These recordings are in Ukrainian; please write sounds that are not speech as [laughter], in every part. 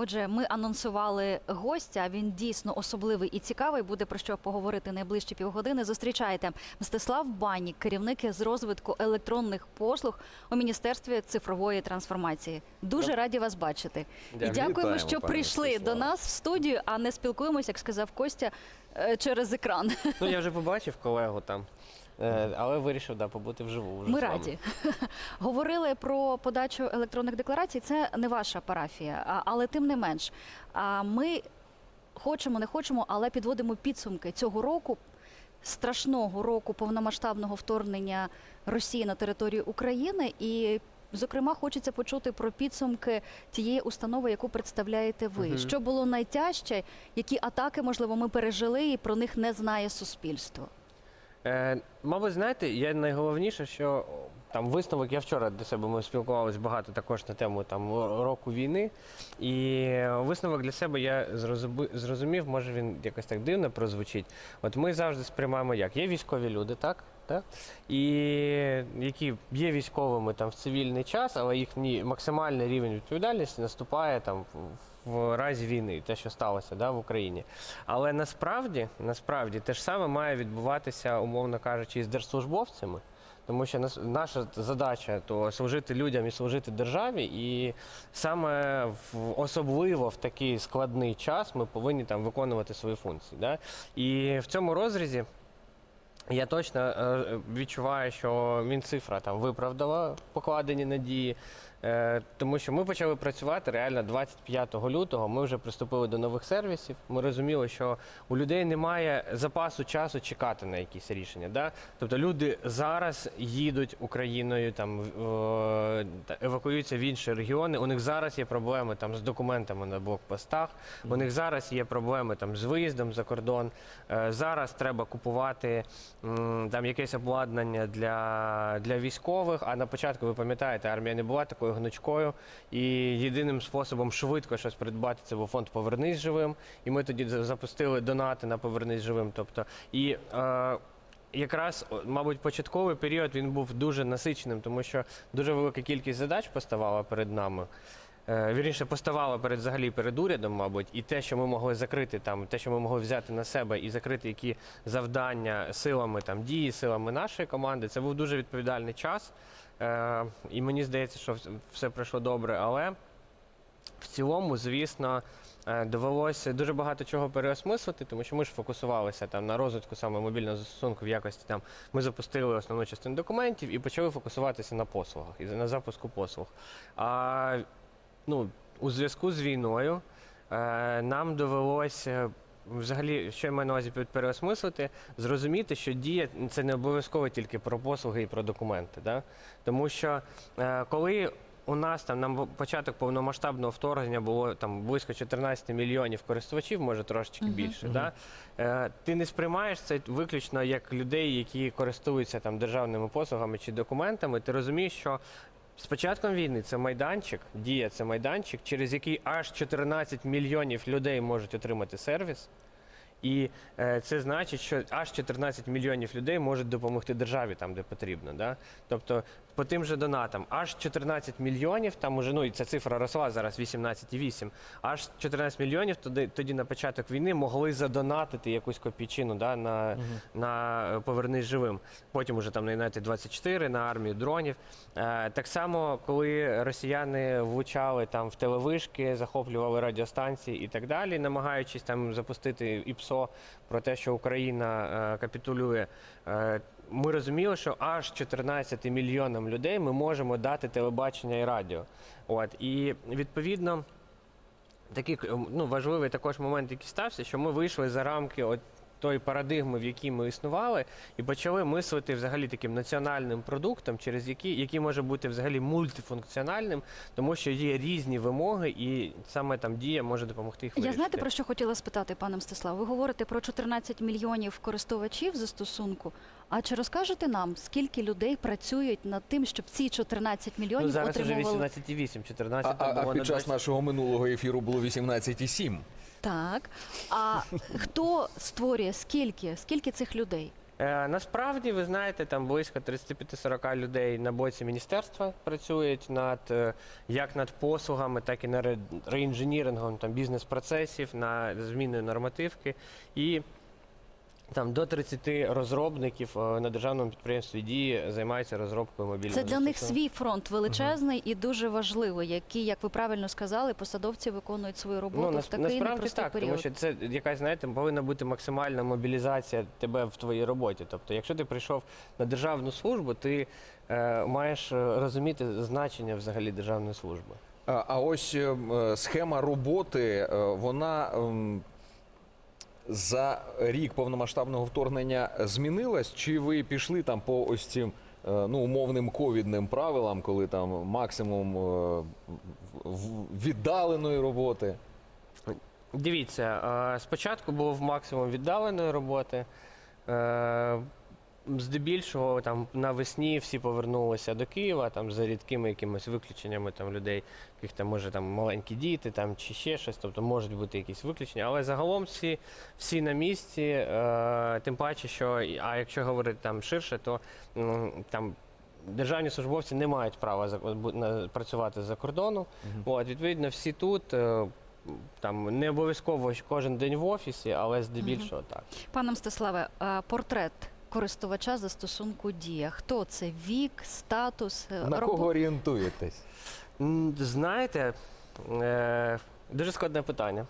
Отже, ми анонсували гостя. Він дійсно особливий і цікавий. Буде про що поговорити найближчі півгодини. Зустрічайте Мстислав Банік, керівник з розвитку електронних послуг у міністерстві цифрової трансформації. Дуже раді вас бачити. І дякуємо, що прийшли до нас в студію, а не спілкуємося, як сказав Костя, е, через екран. Ну я вже побачив колегу там, е, але вирішив да, побути вживу. Вже Ми з вами. раді. [laughs] Говорили про подачу електронних декларацій. Це не ваша парафія, а- але тим не менш. А ми хочемо, не хочемо, але підводимо підсумки цього року. Страшного року повномасштабного вторгнення Росії на територію України, і зокрема хочеться почути про підсумки тієї установи, яку представляєте ви. Мгм. Що було найтяжче, які атаки можливо ми пережили, і про них не знає суспільство. Е, мабуть, знаєте, я найголовніше, що там висновок, я вчора до себе ми спілкувалися багато також на тему там року війни. І висновок для себе я зрозумів, може він якось так дивно прозвучить. От ми завжди сприймаємо як. Є військові люди, так? так? І які є військовими там в цивільний час, але їхній максимальний рівень відповідальності наступає там в, в разі війни, те, що сталося да, в Україні. Але насправді, насправді те ж саме має відбуватися, умовно кажучи, і з держслужбовцями. Тому що наша задача то служити людям і служити державі, і саме в особливо в такий складний час ми повинні там виконувати свої функції. Да? І в цьому розрізі я точно е, відчуваю, що Мінцифра там виправдала покладені надії, тому що ми почали працювати реально 25 лютого. Ми вже приступили до нових сервісів. Ми розуміли, що у людей немає запасу часу чекати на якісь рішення. Да? Тобто люди зараз їдуть Україною, там е, евакуюються в інші регіони. У них зараз є проблеми там з документами на блокпостах. У них зараз є проблеми там з виїздом за кордон. Е, Зараз треба купувати там якесь обладнання для, для військових. А на початку ви пам'ятаєте, армія не була такою гнучкою. І єдиним способом швидко щось придбати це був фонд Повернись живим. І ми тоді запустили донати на Повернись живим. Тобто і е, Якраз, мабуть, початковий період він був дуже насиченим, тому що дуже велика кількість задач поставала перед нами. Е, Вірніше, поставала перед взагалі перед урядом, мабуть, і те, що ми могли закрити там, те, що ми могли взяти на себе і закрити які завдання силами там дії, силами нашої команди, це був дуже відповідальний час. Е, І мені здається, що все пройшло добре. Але в цілому, звісно, е, довелося дуже багато чого переосмислити, тому що ми ж фокусувалися там на розвитку саме мобільного застосунку в якості там. Ми запустили основну частину документів і почали фокусуватися на послугах і на запуску послуг. А ну, у зв'язку з війною е, нам довелося. Взагалі, що я маю на увазі під переосмислити, зрозуміти, що дія це не обов'язково тільки про послуги і про документи. Да? Тому що е, коли у нас там на початок повномасштабного вторгнення було там близько 14 мільйонів користувачів, може трошечки Мгм. більше. Да? Е, ти не сприймаєш це виключно як людей, які користуються там державними послугами чи документами. Ти розумієш, що з початком війни це майданчик, дія це майданчик, через який аж 14 мільйонів людей можуть отримати сервіс. І е, це значить, що аж 14 мільйонів людей можуть допомогти державі там, де потрібно. Да? Тобто по тим же донатам аж 14 мільйонів, там уже, ну і ця цифра росла зараз 18,8, аж 14 мільйонів тоді, тоді на початок війни могли задонатити якусь копійчину да, на, на е, повернись живим. Потім уже там на United 24, на армію дронів. Е, так само, коли росіяни влучали там в телевишки, захоплювали радіостанції і так далі, намагаючись там запустити ІПСО про те, що Україна е, капітулює. Ми розуміли, що аж 14 мільйонам людей ми можемо дати телебачення і радіо. От і відповідно такий ну, важливий також момент, який стався, що ми вийшли за рамки от тої парадигми, в якій ми існували, і почали мислити взагалі таким національним продуктом, через який, який може бути взагалі мультифункціональним, тому що є різні вимоги, і саме там дія може допомогти їх Я знаєте про що хотіла спитати, пане Мстислав? Ви говорите про 14 мільйонів користувачів застосунку. А чи розкажете нам, скільки людей працюють над тим, щоб ці 14 мільйонів ну, зараз вже отримували 18,8, 14 А, а, було а під час 20. нашого минулого ефіру було 18,7. Так? А хто створює скільки? Скільки цих людей? Е, насправді, ви знаєте, там близько 35-40 людей на боці міністерства працюють над е, як над послугами, так і над ре- реінженірингом там бізнес-процесів, на зміною нормативки. І там до 30 розробників е, на державному підприємстві дії займаються розробкою мобільного Це для них свій фронт величезний і дуже важливий, який, як ви правильно сказали, посадовці виконують свою роботу Ну, в нас, такий насправді непростий так, період. тому що це якась, знаєте, повинна бути максимальна мобілізація тебе в твоїй роботі. Тобто, якщо ти прийшов на державну службу, ти е, маєш е, розуміти значення взагалі державної служби. А а ось е, м, е, схема роботи, е, вона ем, за рік повномасштабного вторгнення змінилась? Чи ви пішли там по ось цим е, ну, умовним ковідним правилам, коли там максимум е, віддаленої роботи? Дивіться, е, спочатку був максимум віддаленої роботи. Е, Здебільшого там навесні всі повернулися до Києва, там за рідкими якимись виключеннями там людей, яких там може там маленькі діти, там чи ще щось, тобто можуть бути якісь виключення. Але загалом всі, всі на місці. Е, тим паче, що а якщо говорити там ширше, то м, там державні службовці не мають права працювати за кордону. От, відповідно, всі тут. е, Там не обов'язково кожен день в офісі, але здебільшого так. Пане Мстиславе, портрет користувача застосунку Дія. Хто це? Вік, статус, е, На робо- кого орієнтуєтесь? М, Знаєте, е, дуже складне питання.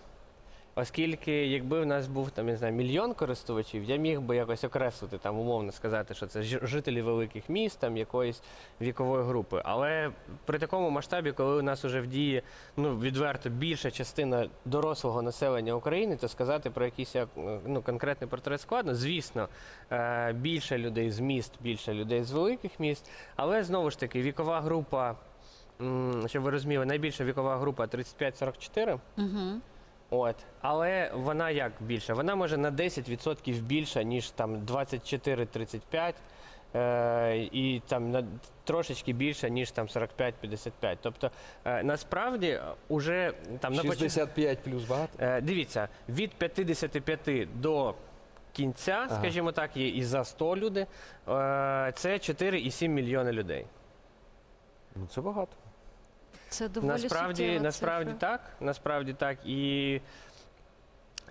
Оскільки, якби в нас був там, не знаю, мільйон користувачів, я міг би якось окреслити там, умовно сказати, що це жителі великих міст, там якоїсь вікової групи. Але при такому масштабі, коли у нас вже в дії ну, відверто більша частина дорослого населення України, то сказати про якийсь як, ну, конкретний портрет складно. Звісно, е, більше людей з міст, більше людей з великих міст, але знову ж таки вікова група. Щоб ви розуміли, найбільша вікова група 35-44. Угу. От. Але вона як більша? Вона може на 10% більша, ніж там 24-35. Е, і там на трошечки більше, ніж там 45-55. Тобто е, насправді е, уже там на початку. 65 плюс багато? Е, Дивіться, від 55 до кінця, Ага. скажімо так, є і за 100 люди. Е, Це 4,7 мільйони людей. Ну це багато. Це доволі Насправді, суттєва насправді цифра. так. Насправді так. І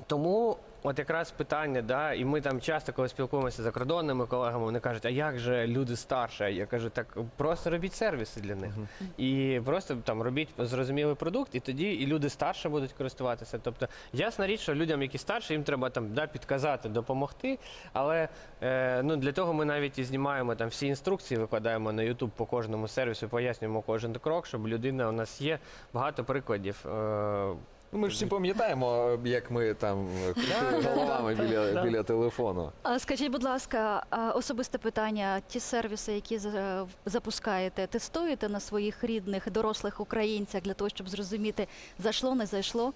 тому, от якраз питання, да, і ми там часто, коли спілкуємося з закордонними колегами, вони кажуть, а як же люди старші? Я кажу, так просто робіть сервіси для них. І просто там робіть зрозумілий продукт, і тоді і люди старше будуть користуватися. Тобто, ясна річ, що людям, які старші, їм треба там да, підказати, допомогти. Але е, ну, для того ми навіть і знімаємо там всі інструкції, викладаємо на YouTube по кожному сервісу, пояснюємо кожен крок, щоб людина у нас є багато прикладів. Е, ми ж всі пам'ятаємо, як ми там крутили головами біля, біля телефону. А Скажіть, будь ласка, а, особисте питання: ті сервіси, які за- запускаєте, тестуєте на своїх рідних дорослих українцях для того, щоб зрозуміти, зайшло, не зайшло?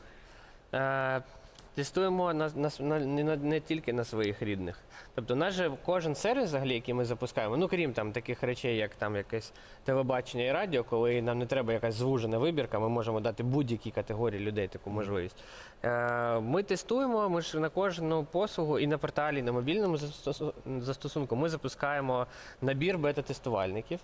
Тестуємо на, на, на, не, на- не тільки на своїх рідних. Тобто, наш же кожен сервіс, взагалі, який ми запускаємо, ну крім там таких речей, як там якесь телебачення і радіо, коли нам не треба якась звужена вибірка, ми можемо дати будь-якій категорії людей таку можливість. Е, ми тестуємо, ми ж на кожну послугу і на порталі, і на мобільному застосунку ми запускаємо набір бета-тестувальників.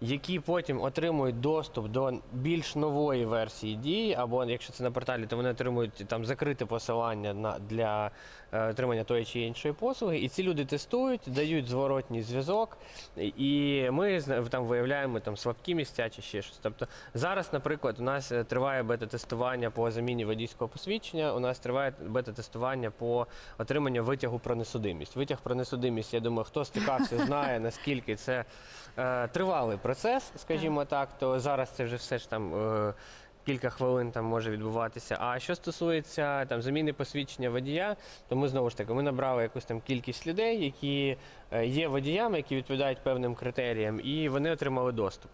Які потім отримують доступ до більш нової версії дії, або якщо це на порталі, то вони отримують там закрите посилання на для е, отримання тої чи іншої послуги. І ці люди тестують, дають зворотній зв'язок, і ми там виявляємо там слабкі місця чи ще щось. Тобто зараз, наприклад, у нас е, триває бета-тестування по заміні водійського посвідчення. У нас триває бета-тестування по отриманню витягу про несудимість. Витяг про несудимість, я думаю, хто стикався, знає наскільки це е, тривалий процес, скажімо так, то зараз це вже все ж там. Е, Кілька хвилин там може відбуватися. А що стосується там заміни посвідчення водія, то ми знову ж таки ми набрали якусь там кількість людей, які е, є водіями, які відповідають певним критеріям, і вони отримали доступ.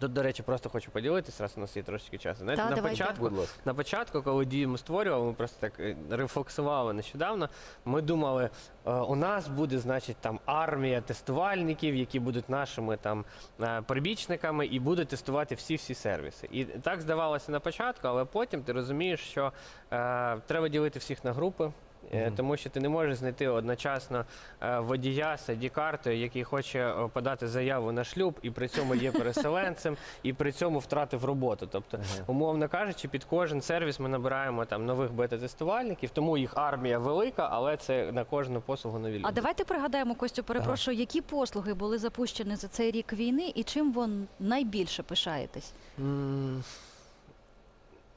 Тут, до речі, просто хочу поділитися, раз у нас є трошки часу. Знаєте, Та, на давайте. початку Будь ласка. на початку, коли дію ми створювали, ми просто так е, рефлексували нещодавно. Ми думали, е, у нас буде, значить, там армія тестувальників, які будуть нашими там е, прибічниками і будуть тестувати всі-всі сервіси. І так здавалося на початку, але потім ти розумієш, що е, треба ділити всіх на групи. Е. Тому що ти не можеш знайти одночасно е, водія з ID-картою, який хоче е, подати заяву на шлюб, і при цьому є переселенцем, [laughs] і при цьому втратив роботу. Тобто, умовно кажучи, під кожен сервіс ми набираємо там нових бета-тестувальників, тому їх армія велика, але це на кожну послугу нові люди. А давайте пригадаємо, Костю, перепрошую, які послуги були запущені за цей рік війни і чим ви найбільше пишаєтесь? М,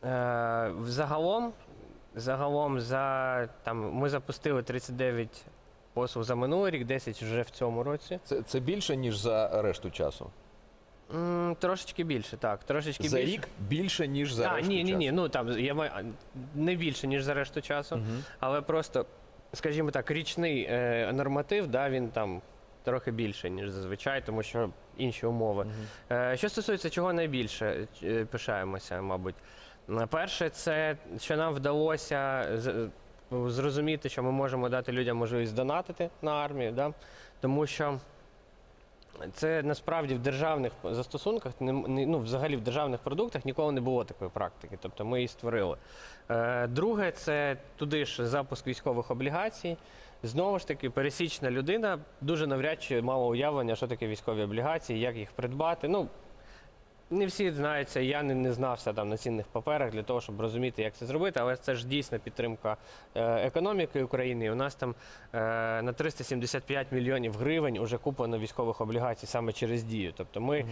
е, Загалом, загалом за там ми запустили 39 послуг за минулий рік, 10 вже в цьому році. Це, це більше, ніж за решту часу. М, Трошечки більше, так. Трошечки За більше. рік більше, ніж за а, решту ні, ні, часу. ні. Ну там я маю не більше, ніж за решту часу, але просто, скажімо так, річний е, норматив, да, він там трохи більше, ніж зазвичай, тому що інші умови. Е, Що стосується чого найбільше е, пишаємося, мабуть. Е, Перше, це що нам вдалося зрозуміти, що ми можемо дати людям можливість донатити на армію, да? тому що це насправді в державних застосунках, ну, взагалі в державних продуктах ніколи не було такої практики. Тобто ми її створили. Е, Друге, це туди ж запуск військових облігацій. Знову ж таки, пересічна людина дуже навряд чи мала уявлення, що таке військові облігації, як їх придбати. Ну, не всі знаються, я не, не знався там на цінних паперах для того, щоб розуміти, як це зробити, але це ж дійсна підтримка е, економіки України. І у нас там е, на 375 мільйонів гривень вже куплено військових облігацій саме через дію. Тобто ми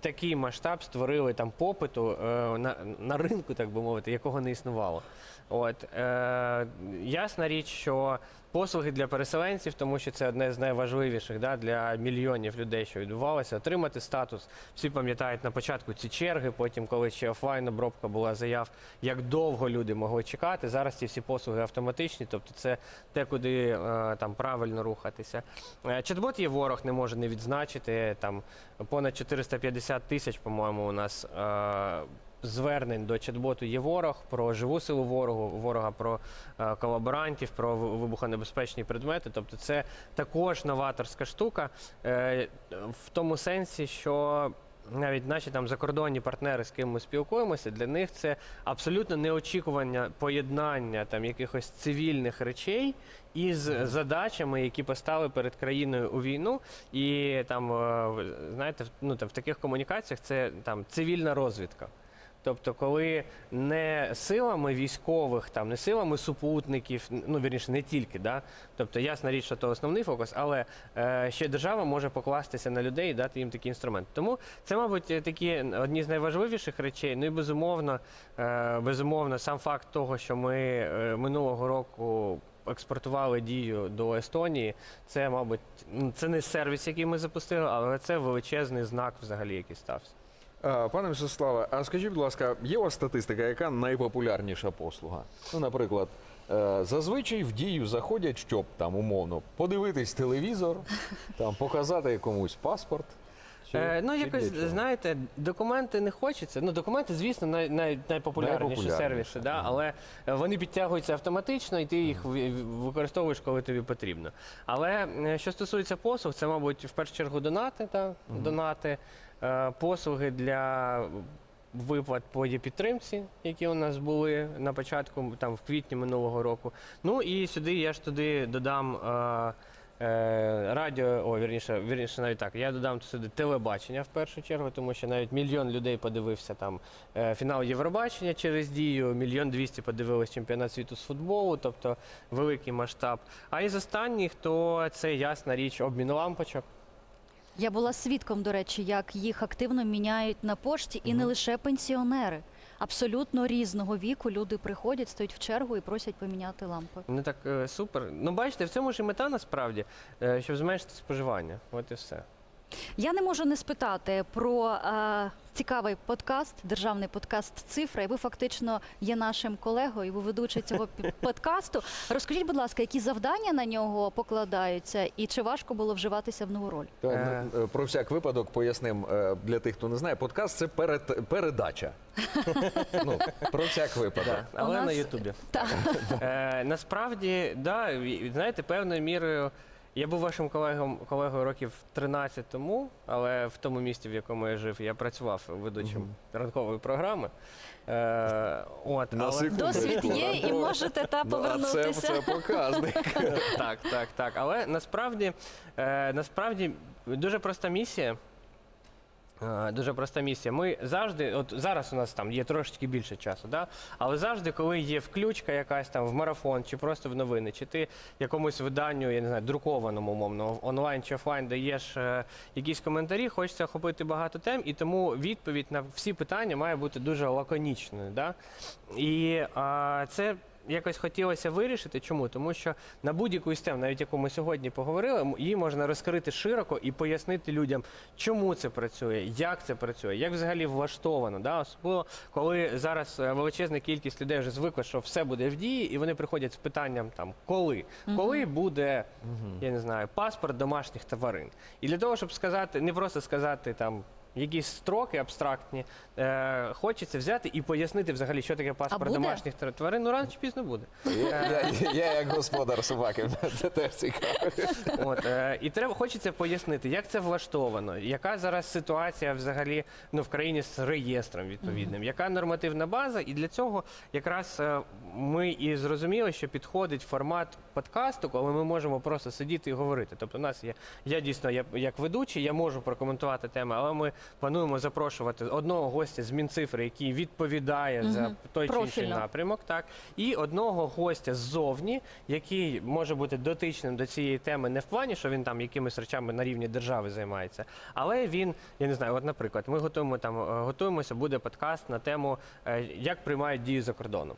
такий масштаб створили там попиту е, на, на ринку, так би мовити, якого не існувало. От е, ясна річ, що послуги для переселенців, тому що це одне з найважливіших да, для мільйонів людей, що відбувалося, отримати статус. Всі пам'ятають на початку ці черги, потім, коли ще офлайн обробка була заяв, як довго люди могли чекати. Зараз ці всі послуги автоматичні, тобто це те, куди е, там правильно рухатися. Е, Чат-бот є ворог, не може не відзначити. Там понад 450 тисяч, по-моєму, у нас. Звернень до чат-боту є ворог про живу силу ворогу, ворога про е, колаборантів, про вибухонебезпечні предмети. Тобто, це також новаторська штука е, в тому сенсі, що навіть наші там закордонні партнери, з ким ми спілкуємося, для них це абсолютно неочікування поєднання там якихось цивільних речей із задачами, які постали перед країною у війну. І там, е, знаєте, ну там в таких комунікаціях це там цивільна розвідка. Тобто, коли не силами військових, там не силами супутників, ну вірніше, не тільки, да. Тобто, ясна річ, що то основний фокус, але е, ще держава може покластися на людей і дати їм такий інструмент. Тому це, мабуть, е, такі одні з найважливіших речей. Ну і безумовно, е, безумовно, сам факт того, що ми е, минулого року. Експортували дію до Естонії. Це, мабуть, це не сервіс, який ми запустили, але це величезний знак, взагалі, який стався. А, Пане Мстиславе, а скажіть, будь ласка, є у вас статистика, яка найпопулярніша послуга? Ну, наприклад, е, зазвичай в дію заходять, щоб там умовно подивитись телевізор, [laughs] там показати комусь паспорт. Чи- Е, ну, чи якось, для чого? знаєте, документи не хочеться. Ну, документи, звісно, най, най, найпопулярніші Найпопулярніші, сервіси, да? але е, вони підтягуються автоматично, і ти їх ви- використовуєш, коли тобі потрібно. Але е, що стосується послуг, це, мабуть, в першу чергу донати, та, донати, послуги для виплат по підтримці, які у нас були на початку, там в квітні минулого року. Ну і сюди я ж туди додам. е, Е, радіо, о, вірніше, вірніше, навіть так. Я додам сюди телебачення в першу чергу, тому що навіть мільйон людей подивився там е, фінал Євробачення через дію, мільйон двісті подивились чемпіонат світу з футболу, тобто великий масштаб. А із останніх, то це ясна річ обмін лампочок. Я була свідком, до речі, як їх активно міняють на пошті, і не лише пенсіонери. Абсолютно різного віку люди приходять, стоять в чергу і просять поміняти лампи. Не так е, супер. Ну, бачите, в цьому ж і мета насправді, е, щоб зменшити споживання. От і все. Я не можу не спитати про е, цікавий подкаст, державний подкаст Цифра. І ви фактично є нашим колегою, ви ведучий цього [laughs] подкасту. Розкажіть, будь ласка, які завдання на нього покладаються, і чи важко було вживатися в нову роль? Та, Е. е, Про всяк випадок поясним е, для тих, хто не знає, подкаст це перед, передача. [laughs] ну, про всяк випадок. Да, але нас- на Ютубі. [laughs] Так. Е, насправді, да, і- знаєте, певною мірою Я був вашим колегом, колегою років 13 тому, але в тому місті, в якому я жив, я працював ведучим ранкової програми. Е, от, На але... секунду. Досвід є, і можете та Ну, а це, повернутися. це показник. [laughs] так, так, так. Але насправді, е, насправді дуже проста місія. Е, Дуже проста місія. Ми завжди, от зараз у нас там є трошечки більше часу, да? але завжди, коли є включка якась там в марафон, чи просто в новини, чи ти якомусь виданню, я не знаю, друкованому умовно, онлайн чи офлайн даєш е, якісь коментарі, хочеться охопити багато тем, і тому відповідь на всі питання має бути дуже лаконічною. Да? І е, це якось хотілося вирішити. Чому? Тому що на будь-яку із тем, навіть яку ми сьогодні поговорили, її можна розкрити широко і пояснити людям, чому це працює, як це працює, як взагалі влаштовано. Да? Особливо, коли зараз е, величезна кількість людей вже звикла, що все буде в дії, і вони приходять з питанням там коли, коли буде, я не знаю, паспорт домашніх тварин. І для того, щоб сказати, не просто сказати там. Якісь строки абстрактні, е, хочеться взяти і пояснити взагалі, що таке паспорт буде? домашніх тр- тварин. Ну рано чи пізно буде. Я, я, я як господар собаки, [laughs] це теж цікаво. От, е, і треба хочеться пояснити, як це влаштовано, яка зараз ситуація взагалі ну, в країні з реєстром відповідним, яка нормативна база. І для цього якраз е, ми і зрозуміли, що підходить формат подкасту, коли ми можемо просто сидіти і говорити. Тобто, у нас є я дійсно я, як ведучий, я можу прокоментувати теми, але ми плануємо запрошувати одного гостя з Мінцифри, який відповідає за Мгм. той чи інший Профільно. напрямок, так і одного гостя ззовні, який може бути дотичним до цієї теми не в плані, що він там якимись речами на рівні держави займається, але він, я не знаю, от, наприклад, ми готуємо там, е, готуємося, буде подкаст на тему, е, як приймають дії за кордоном.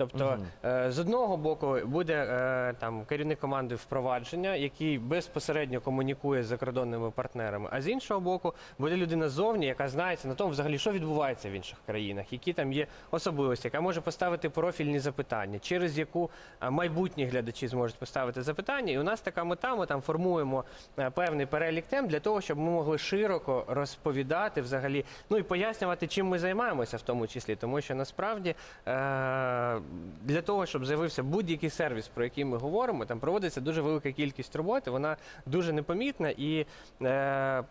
Тобто, е, з одного боку буде е, там керівник команди впровадження, який безпосередньо комунікує з закордонними партнерами. А з іншого боку, буде людина ззовні, яка знається на тому, взагалі, що відбувається в інших країнах, які там є особливості, яка може поставити профільні запитання, через яку майбутні глядачі зможуть поставити запитання. І у нас така мета. Ми там формуємо е, певний перелік тем для того, щоб ми могли широко розповідати взагалі, ну і пояснювати, чим ми займаємося в тому числі, тому що насправді. Е- для того, щоб з'явився будь-який сервіс, про який ми говоримо, там проводиться дуже велика кількість роботи, вона дуже непомітна і. Е-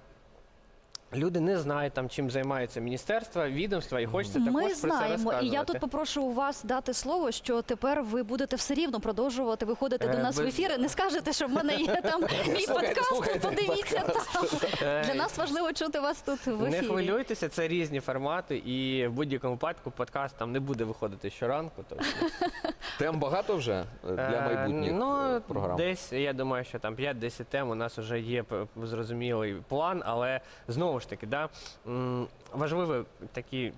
Люди не знають там, чим займається міністерство, відомства, і хочеться також Ми про це знаємо, розказувати. і я тут попрошу у вас дати слово, що тепер ви будете все рівно продовжувати виходити до Е, нас в ефіри. Не скажете, що в мене є там [laughs] мій подкаст. слухайте Подивіться там. Е, Для нас важливо чути вас тут в Не хвилюйтеся, це різні формати, і в будь-якому випадку подкаст там не буде виходити щоранку. Тобто, [laughs] Тем багато вже для Е, майбутніх ну, програм. Десь я думаю, що там 5-10 тем у нас вже є зрозумілий план, але знову ж таки, да, важливий такий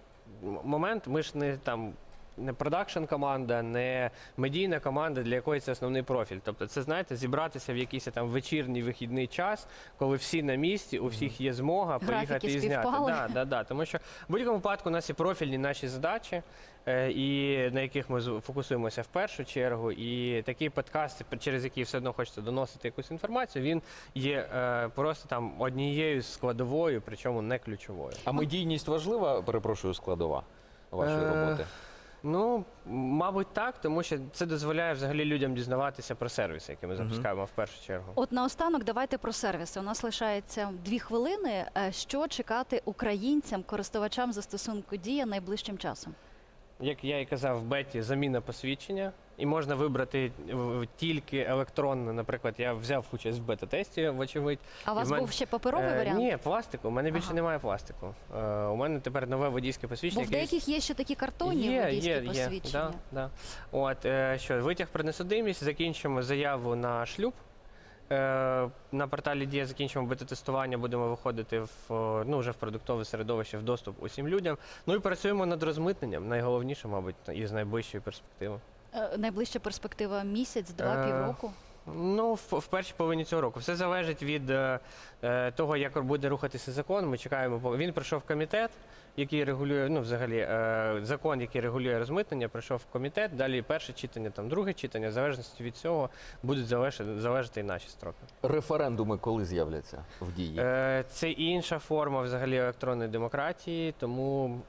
момент. Ми ж не там. Не продакшн команда, не медійна команда, для якої це основний профіль. Тобто, це знаєте, зібратися в якийсь там вечірній вихідний час, коли всі на місці, у всіх є змога Графіки і зняти. Да, да, да. Тому що в будь-якому випадку у нас є профільні наші задачі, е, і на яких ми з- фокусуємося в першу чергу. І такий подкаст, через який все одно хочеться доносити якусь інформацію, він є е, просто там однією з складовою, причому не ключовою. А медійність важлива, перепрошую, складова вашої Е, роботи. Ну, мабуть, так, тому що це дозволяє взагалі людям дізнаватися про сервіси, які ми запускаємо в першу чергу. От наостанок давайте про сервіси. У нас лишається дві хвилини. Е, Що чекати українцям, користувачам застосунку дія найближчим часом? Як я і казав, в беті заміна посвідчення, і можна вибрати е, тільки електронне. Наприклад, я взяв участь в бета-тесті, вочевидь. А у І вас в мене- був ще паперовий Е, варіант? Ні, пластику. У мене більше Ага. немає пластику. Е, у мене тепер нове водійське Бо посвідчення. в яке- деяких є ще такі картонні водійські є, є, посвідчення. да, да. От, е, що, витяг про несудимість, закінчимо заяву на шлюб. Е, на порталі Дія закінчимо бета-тестування, будемо виходити в, ну, вже в продуктове середовище, в доступ усім людям. Ну і працюємо над розмитненням, найголовніше, мабуть, із найближчої перспективи. Е, Найближча перспектива місяць, два, Е, півроку. Ну, в, в першій половині цього року. Все залежить від е, е, того, як буде рухатися закон. Ми чекаємо. по- Він пройшов комітет, який регулює, ну, взагалі, е, закон, який регулює розмитнення, пройшов комітет. Далі перше читання, там друге читання. В залежності від цього будуть залежати, залежати і наші строки. Референдуми коли з'являться в дії? Е, це інша форма взагалі електронної демократії, тому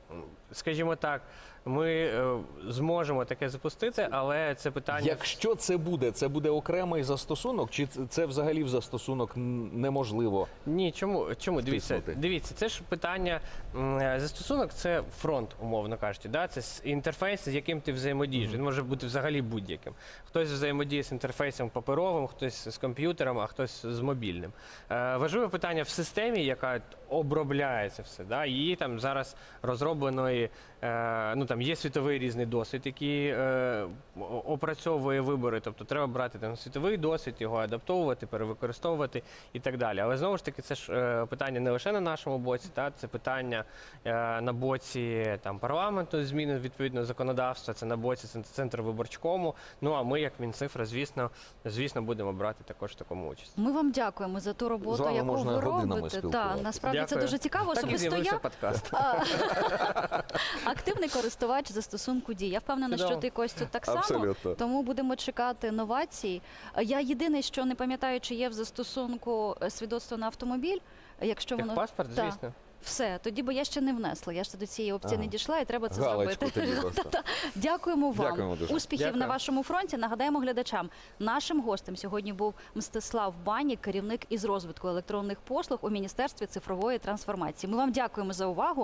скажімо так, ми е, зможемо таке запустити, але це питання. Якщо це буде, це буде окремий застосунок, чи це- це взагалі в застосунок н- неможливо? Ні, чому чому дивіться? Втиснути. Дивіться, це ж питання м, е, застосунок, це фронт, умовно кажучи. Да? Це с- інтерфейс, з яким ти взаємодієш. Він може бути взагалі будь-яким. Хтось взаємодіє з інтерфейсом паперовим, хтось з комп'ютером, а хтось з мобільним. Е, важливе питання в системі, яка обробляє це все. Да? Її там зараз розробленої. Е, ну там є світовий різний досвід, який е, опрацьовує вибори. Тобто треба брати там світовий досвід, його адаптовувати, перевикористовувати і так далі. Але знову ж таки, це ж е, питання не лише на нашому боці, та це питання е, на боці там парламенту, зміни відповідно законодавства, це на боці центру виборчкому. Ну а ми, як Мінцифра, звісно, звісно, будемо брати також в такому участь. Ми вам дякуємо за ту З роботу, вами яку можна ви робите. Так, насправді це дуже цікаво. Особисто я подкаст. [laughs] активний користувач застосунку дій. Я впевнена, що ти Костю так само. Абсолютно. Тому будемо чекати новацій. Я єдине, що не пам'ятаю, чи є в застосунку е, свідоцтво на автомобіль. Якщо воно Техпаспорт, Так. звісно. все, тоді бо я ще не внесла. Я ж до цієї опції Ага. не дійшла, і треба це Галочку зробити. Дякуємо вам. Дякуємо дуже. Успіхів Дякую. на вашому фронті. Нагадаємо глядачам. Нашим гостем сьогодні був Мстислав Банік, керівник із розвитку електронних послуг у Міністерстві цифрової трансформації. Ми вам дякуємо за увагу.